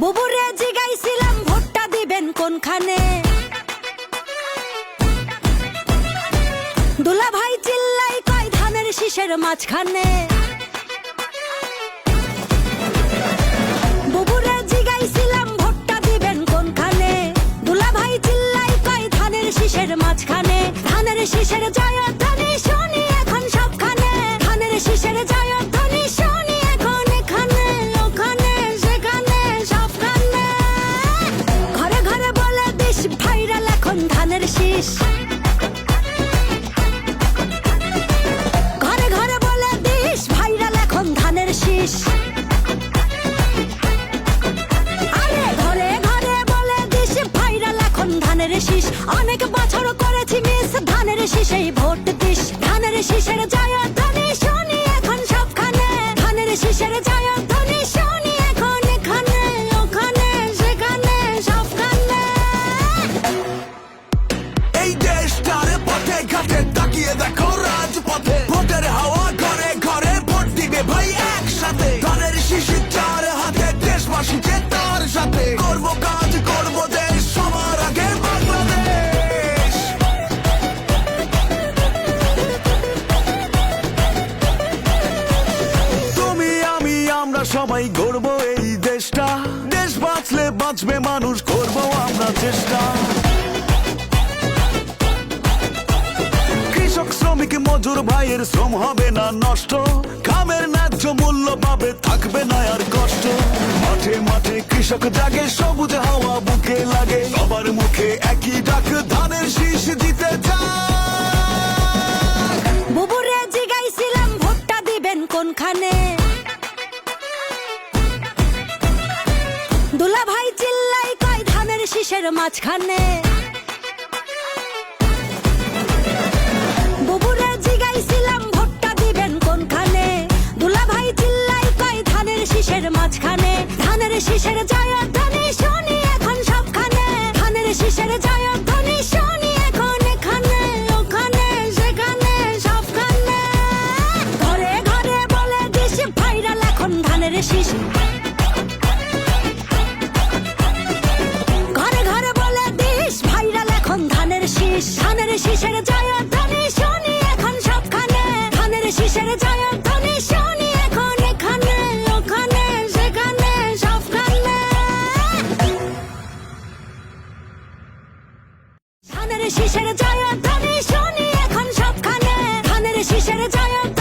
বুবুরে জিগাইছিলাম, ভোটটা দিবেন কোনখানে? দুলা ভাই চিল্লাই কয়, ধানের শীষের মাঝখানে। বুবুরে জিগাইছিলাম দিবেন কোনখানে? দুলা ভাই চিল্লাই কয়, ধানের শীষের মাঝখানে। ধানের শীষের যা শীষ ঘরে ঘরে বলে দিস, ভাইরাল এখন ধানের শীষ। আরে ঘরে ঘরে বলে দিস, ভাইরাল এখন ধানের শীষ। অনেক বছর করেছি মিস, ধানের শীষেই ভোট দিস। ধানের শীষের জয়ধ্বনি তাকিয়ে দেখো রাজপথে ভোটের হাওয়া ঘরে ঘরে ভোট দিবে ভাই একসাথে। ধানের শিশু চার হাতে, দেশবাসী তার সাথে। করব কাজ, করব দেশ, সবার আগে তুমি, আমি, আমরা সবাই গর্ব এই দেশটা। দেশ বাঁচলে বাঁচবে মানুষ, করব আমরা চেষ্টা। মজুর ভাইয়ের শ্রম হবে না নষ্ট। কামের ন্যায্য মূল্য পাবে, থাকবে না আর কষ্ট। মাঠে মাঠে কৃষক জাগে, সবুজ হাওয়া বুকে লাগে। সবার মুখে একই ডাক, ধানের শীষ দিতে ভোটটা দিবেন কোনখানে? দুলা ভাই চিল্লাই কয় ধানের শীষের মাঝখানে? বুবুরে জিগাইছিলাম ভোটটা দিবেন কোনখানে? দুলা ভাই চিল্লাই ধানের শীষের মাঝখানে। ধানের শীষের শুনি এখন সবখানে। ধানের শীষের ঘরে ঘরে বলে দিস, ভাইরাল এখন ধানের শীষ। ঘরে ঘরে বলে দিস, ভাইরাল এখন ধানের শীষ। ধানের শীষের জয়ধ্বনি ধানের শিশের জয় ধ্বনি শুনি এখন সবখানে। ধানের জয়